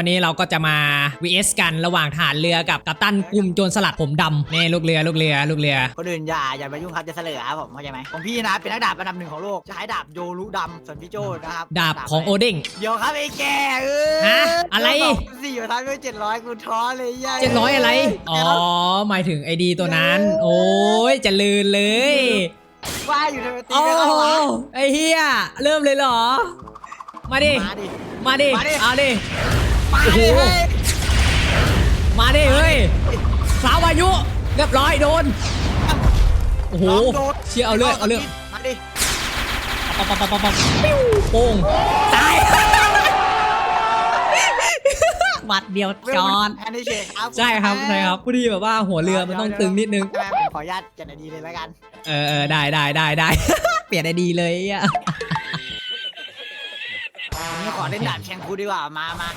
วันนี้เราก็จะมา vs กันระหว่างทหารเรือกับกัปตันกลุ่มโจรสลัดผมดำนี่ลูกเรือลูกเรือลูกเรือ คนอื่นอย่าอย่ามายุ่งครับจะเสลอครับผมเข้าใจไหมของพี่นะเป็นนักดาบอันดับหนึ่งของโลกจะใช้ดาบโยรุดำส่วนพี่โจนะครับดาบของโอเด้งเดี๋ยวครับไอ้แกเออฮะอะไรสี่อยู่ท้ายด้วยเจ็ดร้อยกูท้อเลยยัยเจ็ดร้อยอะไร อ๋อหมายถึงไอดีตัวนั้น โอ้ยเจะลืนเลยว่าอยู่ทำไมตีโอ้ไม่เข้าวะไอเฮียเริ่มเลยเหรอ มาดิ มาดิ มาดิมาดิเอาดิ มาโอ้โหดิเฮ้ยมาดิเฮ้ยสาวอายุเรียบร้อยโดนโอ้โหลองโดนเชียร์เอาเรื่องเอาเรื่องมาดิปั๊บปั๊บปั๊บปั๊บปั๊บปิ้วโป่งตายหมัดเดียวจอนแพนดิเชคครับใช่ครับใช่ครับพอดีแบบว่าหัวเรือมันต้องตึงนิดนึงใช่ไหมผมขออนุญาตเจ็ดนาทีเลยแล้วกันเออเออได้ได้ได้ได้เปลี่ยนไอดีเลยอะผมขอเล่นดาบแชงคูดีกว่ามามา